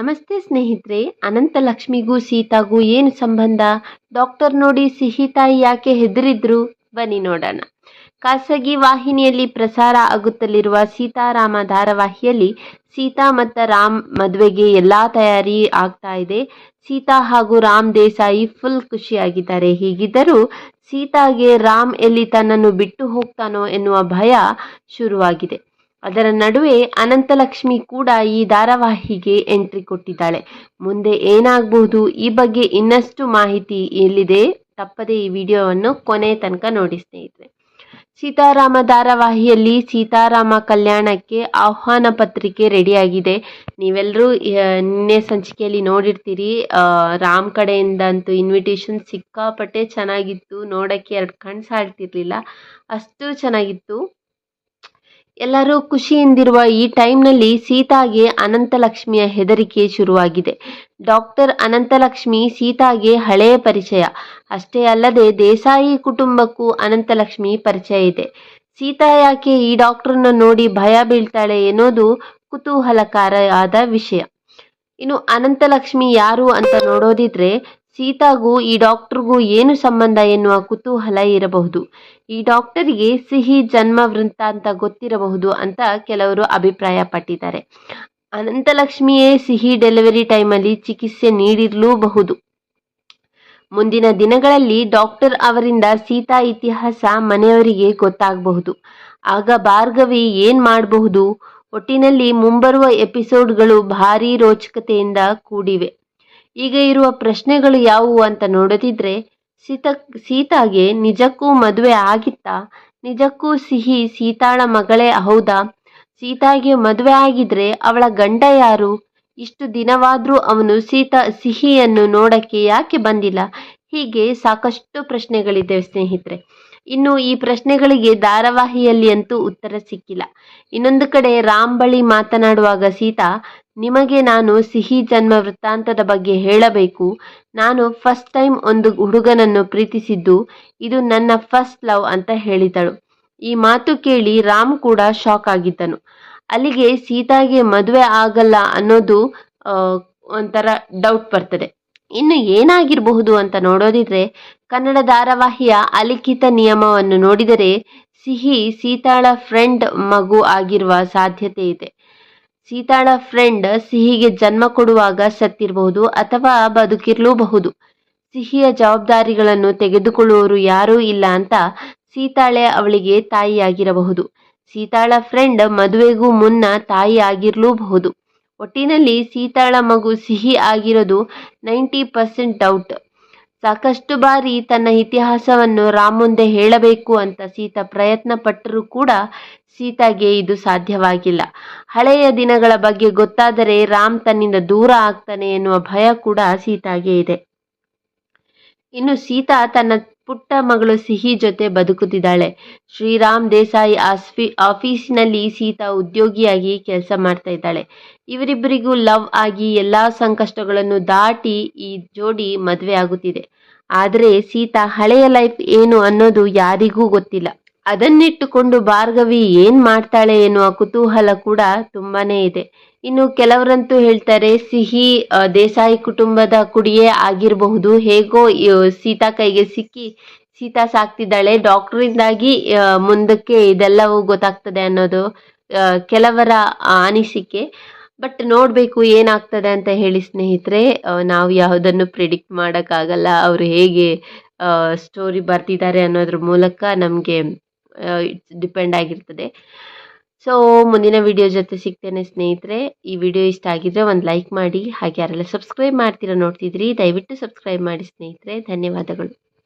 ನಮಸ್ತೆ ಸ್ನೇಹಿತರೆ, ಅನಂತಲಕ್ಷ್ಮಿಗೂ ಸೀತಾಗೂ ಏನು ಸಂಬಂಧ? ಡಾಕ್ಟರ್ ನೋಡಿ ಸಿಹಿ ತಾಯಿ ಯಾಕೆ ಹೆದರಿದ್ರು? ಬನ್ನಿ ನೋಡೋಣ. ಖಾಸಗಿ ವಾಹಿನಿಯಲ್ಲಿ ಪ್ರಸಾರ ಆಗುತ್ತಲಿರುವ ಸೀತಾರಾಮ ಧಾರಾವಾಹಿಯಲ್ಲಿ ಸೀತಾ ಮತ್ತು ರಾಮ್ ಮದುವೆಗೆ ಎಲ್ಲ ತಯಾರಿ ಆಗ್ತಾ ಇದೆ. ಸೀತಾ ಹಾಗೂ ರಾಮ್ ದೇಸಾಯಿ ಫುಲ್ ಖುಷಿಯಾಗಿದ್ದಾರೆ. ಹೀಗಿದ್ದರೂ ಸೀತಾಗೆ ರಾಮ್ ಎಲ್ಲಿ ತನ್ನನ್ನು ಬಿಟ್ಟು ಹೋಗ್ತಾನೋ ಎನ್ನುವ ಭಯ ಶುರುವಾಗಿದೆ. ಅದರ ನಡುವೆ ಅನಂತಲಕ್ಷ್ಮಿ ಕೂಡ ಈ ಧಾರಾವಾಹಿಗೆ ಎಂಟ್ರಿ ಕೊಟ್ಟಿದ್ದಾಳೆ. ಮುಂದೆ ಏನಾಗಬಹುದು ಈ ಬಗ್ಗೆ ಇನ್ನಷ್ಟು ಮಾಹಿತಿ ಎಲ್ಲಿದೆ ತಪ್ಪದೆ ಈ ವಿಡಿಯೋವನ್ನು ಕೊನೆ ತನಕ ನೋಡಿ ಸ್ನೇಹಿತರೆ. ಸೀತಾರಾಮ ಧಾರಾವಾಹಿಯಲ್ಲಿ ಸೀತಾರಾಮ ಕಲ್ಯಾಣಕ್ಕೆ ಆಹ್ವಾನ ಪತ್ರಿಕೆ ರೆಡಿಯಾಗಿದೆ. ನೀವೆಲ್ಲರೂ ನಿನ್ನೆ ಸಂಚಿಕೆಯಲ್ಲಿ ನೋಡಿರ್ತೀರಿ ರಾಮ್ ಕಡೆಯಿಂದಂತೂ ಇನ್ವಿಟೇಷನ್ ಸಿಕ್ಕಾಪಟ್ಟೆ ಚೆನ್ನಾಗಿತ್ತು, ನೋಡೋಕ್ಕೆ ಎರಡು ಕಣ್ಣು ಸಾಲ್ತಿರ್ಲಿಲ್ಲ. ಅಷ್ಟು ಚೆನ್ನಾಗಿತ್ತು. ಎಲ್ಲರೂ ಖುಷಿಯಿಂದಿರುವ ಈ ಟೈಮ್ನಲ್ಲಿ ಸೀತಾಗೆ ಅನಂತಲಕ್ಷ್ಮಿಯ ಹೆದರಿಕೆ ಶುರುವಾಗಿದೆ. ಡಾಕ್ಟರ್ ಅನಂತಲಕ್ಷ್ಮಿ ಸೀತಾಗೆ ಹಳೆಯ ಪರಿಚಯ. ಅಷ್ಟೇ ಅಲ್ಲದೆ ದೇಸಾಯಿ ಕುಟುಂಬಕ್ಕೂ ಅನಂತಲಕ್ಷ್ಮಿ ಪರಿಚಯ ಇದೆ. ಸೀತಾ ಯಾಕೆ ಈ ಡಾಕ್ಟರ್ನ ನೋಡಿ ಭಯ ಬೀಳ್ತಾಳೆ ಎನ್ನುವುದು ಕುತೂಹಲಕಾರಿಯಾದ ವಿಷಯ. ಇನ್ನು ಅನಂತಲಕ್ಷ್ಮಿ ಯಾರು ಅಂತ ನೋಡೋದಿದ್ರೆ ಸೀತಾಗೂ ಈ ಡಾಕ್ಟರ್ಗೂ ಏನು ಸಂಬಂಧ ಎನ್ನುವ ಕುತೂಹಲ ಇರಬಹುದು. ಈ ಡಾಕ್ಟರಿಗೆ ಸಿಹಿ, ಜನ್ಮ ವೃತ್ತಾಂತ ಗೊತ್ತಿರಬಹುದು ಅಂತ ಕೆಲವರು ಅಭಿಪ್ರಾಯ ಪಟ್ಟಿದ್ದಾರೆ ಅನಂತಲಕ್ಷ್ಮಿಯೇ ಸಿಹಿ ಡೆಲಿವರಿ ಟೈಮಲ್ಲಿ ಚಿಕಿತ್ಸೆ ನೀಡಿರಲೂಬಹುದು. ಮುಂದಿನ ದಿನಗಳಲ್ಲಿ ಡಾಕ್ಟರ್ ಅವರಿಂದ ಸೀತಾ ಇತಿಹಾಸ ಮನೆಯವರಿಗೆ ಗೊತ್ತಾಗಬಹುದು. ಆಗ ಭಾರ್ಗವಿ ಏನ್ ಮಾಡಬಹುದು? ಒಟ್ಟಿನಲ್ಲಿ ಮುಂಬರುವ ಎಪಿಸೋಡ್ಗಳು ಭಾರೀ ರೋಚಕತೆಯಿಂದ ಕೂಡಿವೆ. ಈಗ ಇರುವ ಪ್ರಶ್ನೆಗಳು ಯಾವುವು ಅಂತ ನೋಡೋದಿದ್ರೆ ಸೀತ, ಸೀತಾಗೆ ನಿಜಕ್ಕೂ ಮದುವೆ ಆಗಿತ್ತಾ? ನಿಜಕ್ಕೂ ಸಿಹಿ ಸೀತಾಳ ಮಗಳೇ ಹೌದಾ? ಸೀತಾಗೆ ಮದುವೆ ಆಗಿದ್ರೆ ಅವಳ ಗಂಡ ಯಾರು? ಇಷ್ಟು ದಿನವಾದ್ರೂ ಅವನು ಸೀತಾ ಸಿಹಿಯನ್ನು ನೋಡಕ್ಕೆ ಯಾಕೆ ಬಂದಿಲ್ಲ? ಹೀಗೆ ಸಾಕಷ್ಟು ಪ್ರಶ್ನೆಗಳಿದೆ ಸ್ನೇಹಿತರೆ. ಇನ್ನು ಈ ಪ್ರಶ್ನೆಗಳಿಗೆ ಧಾರಾವಾಹಿಯಲ್ಲಿ ಅಂತೂ ಉತ್ತರ ಸಿಕ್ಕಿಲ್ಲ. ಇನ್ನೊಂದು ಕಡೆ ರಾಮ್ ಬಳಿ ಮಾತನಾಡುವಾಗ ಸೀತಾ ನಿಮಗೆ ನಾನು ಸಿಹಿ ಜನ್ಮ ವೃತ್ತಾಂತದ ಬಗ್ಗೆ ಹೇಳಬೇಕು. ನಾನು ಫಸ್ಟ್ ಟೈಮ್ ಒಂದು ಹುಡುಗನನ್ನು ಪ್ರೀತಿಸಿದ್ದು, ಇದು ನನ್ನ ಫಸ್ಟ್ ಲವ್ ಅಂತ ಹೇಳಿದಳು. ಈ ಮಾತು ಕೇಳಿ ರಾಮ್ ಕೂಡ ಶಾಕ್ ಆಗಿದ್ದನು. ಅಲ್ಲಿಗೆ ಸೀತಾಗೆ ಮದುವೆ ಆಗಲ್ಲ ಅನ್ನೋದು ಒಂಥರ ಡೌಟ್ ಬರ್ತದೆ. ಇನ್ನು ಏನಾಗಿರಬಹುದು ಅಂತ ನೋಡೋದಿದ್ರೆ, ಕನ್ನಡ ಧಾರಾವಾಹಿಯ ಅಲಿಖಿತ ನಿಯಮವನ್ನು ನೋಡಿದರೆ, ಸಿಹಿ ಸೀತಾಳ ಫ್ರೆಂಡ್ ಮಗು ಆಗಿರುವ ಸಾಧ್ಯತೆ ಇದೆ. ಸೀತಾಳ ಫ್ರೆಂಡ್ ಸಿಹಿಗೆ ಜನ್ಮ ಕೊಡುವಾಗ ಸತ್ತಿರಬಹುದು ಅಥವಾ ಬದುಕಿರಲೂಬಹುದು. ಸಿಹಿಯ ಜವಾಬ್ದಾರಿಗಳನ್ನು ತೆಗೆದುಕೊಳ್ಳುವವರು ಯಾರೂ ಇಲ್ಲ ಅಂತ ಸೀತಾಳೆ ಅವಳಿಗೆ ತಾಯಿಯಾಗಿರಬಹುದು. ಸೀತಾಳ ಫ್ರೆಂಡ್ ಮದುವೆಗೂ ಮುನ್ನ ತಾಯಿ ಆಗಿರಲೂಬಹುದು. ಒಟ್ಟಿನಲ್ಲಿ ಸೀತಾಳ ಮಗು ಸಿಹಿ ಆಗಿರೋದು ನೈಂಟಿ ಪರ್ಸೆಂಟ್ ಡೌಟ್ ಸಾಕಷ್ಟು ಬಾರಿ ತನ್ನ ಇತಿಹಾಸವನ್ನು ರಾಮ್ ಮುಂದೆ ಹೇಳಬೇಕು ಅಂತ ಸೀತಾ ಪ್ರಯತ್ನ ಪಟ್ಟರೂ ಕೂಡ ಸೀತಾಗೆ ಇದು ಸಾಧ್ಯವಾಗಿಲ್ಲ. ಹಳೆಯ ದಿನಗಳ ಬಗ್ಗೆ ಗೊತ್ತಾದರೆ ರಾಮ್ ತನ್ನಿಂದ ದೂರ ಆಗ್ತಾನೆ ಎನ್ನುವ ಭಯ ಕೂಡ ಸೀತಾಗೆ ಇದೆ. ಇನ್ನು ಸೀತಾ ತನ್ನ ಪುಟ್ಟ ಮಗಳು ಸಿಹಿ ಜೊತೆ ಬದುಕುತ್ತಿದ್ದಾಳೆ. ಶ್ರೀರಾಮ್ ದೇಸಾಯಿ ಆಸ್ಫಿ, ಆಫೀಸಿನಲ್ಲಿ ಸೀತಾ ಉದ್ಯೋಗಿಯಾಗಿ ಕೆಲಸ ಮಾಡ್ತಾ ಇದ್ದಾಳೆ. ಇವರಿಬ್ಬರಿಗೂ ಲವ್ ಆಗಿ ಎಲ್ಲ ಸಂಕಷ್ಟಗಳನ್ನು ದಾಟಿ ಈ ಜೋಡಿ ಮದುವೆ ಆಗುತ್ತಿದೆ. ಆದರೆ ಸೀತಾ ಹಳೆಯ ಲೈಫ್ ಏನು ಅನ್ನೋದು ಯಾರಿಗೂ ಗೊತ್ತಿಲ್ಲ. ಅದನ್ನಿಟ್ಟುಕೊಂಡು ಭಾರ್ಗವಿ ಏನ್ ಮಾಡ್ತಾಳೆ ಎನ್ನುವ ಕುತೂಹಲ ಕೂಡ ತುಂಬಾನೇ ಇದೆ. ಇನ್ನು ಕೆಲವರಂತೂ ಹೇಳ್ತಾರೆ, ಸಿಹಿ ದೇಸಾಯಿ ಕುಟುಂಬದ ಕುಡಿಯೇ ಆಗಿರಬಹುದು. ಹೇಗೋ ಸೀತಾ ಕೈಗೆ ಸಿಕ್ಕಿ ಸೀತಾ ಸಾಕ್ತಿದ್ದಾಳೆ. ಡಾಕ್ಟ್ರಿಂದಾಗಿ ಮುಂದಕ್ಕೆ ಇದೆಲ್ಲವೂ ಗೊತ್ತಾಗ್ತದೆ ಅನ್ನೋದು ಕೆಲವರ ಅನಿಸಿಕೆ. ಬಟ್ ನೋಡಬೇಕು ಏನಾಗ್ತದೆ ಅಂತ ಹೇಳಿ ಸ್ನೇಹಿತರೆ ನಾವು ಯಾವುದನ್ನು ಪ್ರಿಡಿಕ್ಟ್ ಮಾಡೋಕ್ಕಾಗಲ್ಲ. ಅವರು ಹೇಗೆ ಸ್ಟೋರಿ ಬರ್ತಿದ್ದಾರೆ ಅನ್ನೋದ್ರ ಮೂಲಕ ನಮಗೆ ಇಟ್ಸ್ ಡಿಪೆಂಡ್ ಆಗಿರ್ತದೆ. ಸೊ ಮುಂದಿನ ವಿಡಿಯೋ ಜೊತೆ ಸಿಗ್ತೇನೆ ಸ್ನೇಹಿತರೆ. ಈ ವಿಡಿಯೋ ಇಷ್ಟ ಆಗಿದ್ರೆ ಒಂದು ಲೈಕ್ ಮಾಡಿ, ಹಾಗೆ ಯಾರೆಲ್ಲ ಸಬ್ಸ್ಕ್ರೈಬ್ ಮಾಡ್ತೀರಾ ನೋಡ್ತಿದ್ರಿ, ದಯವಿಟ್ಟು ಸಬ್ಸ್ಕ್ರೈಬ್ ಮಾಡಿ ಸ್ನೇಹಿತರೆ. ಧನ್ಯವಾದಗಳು.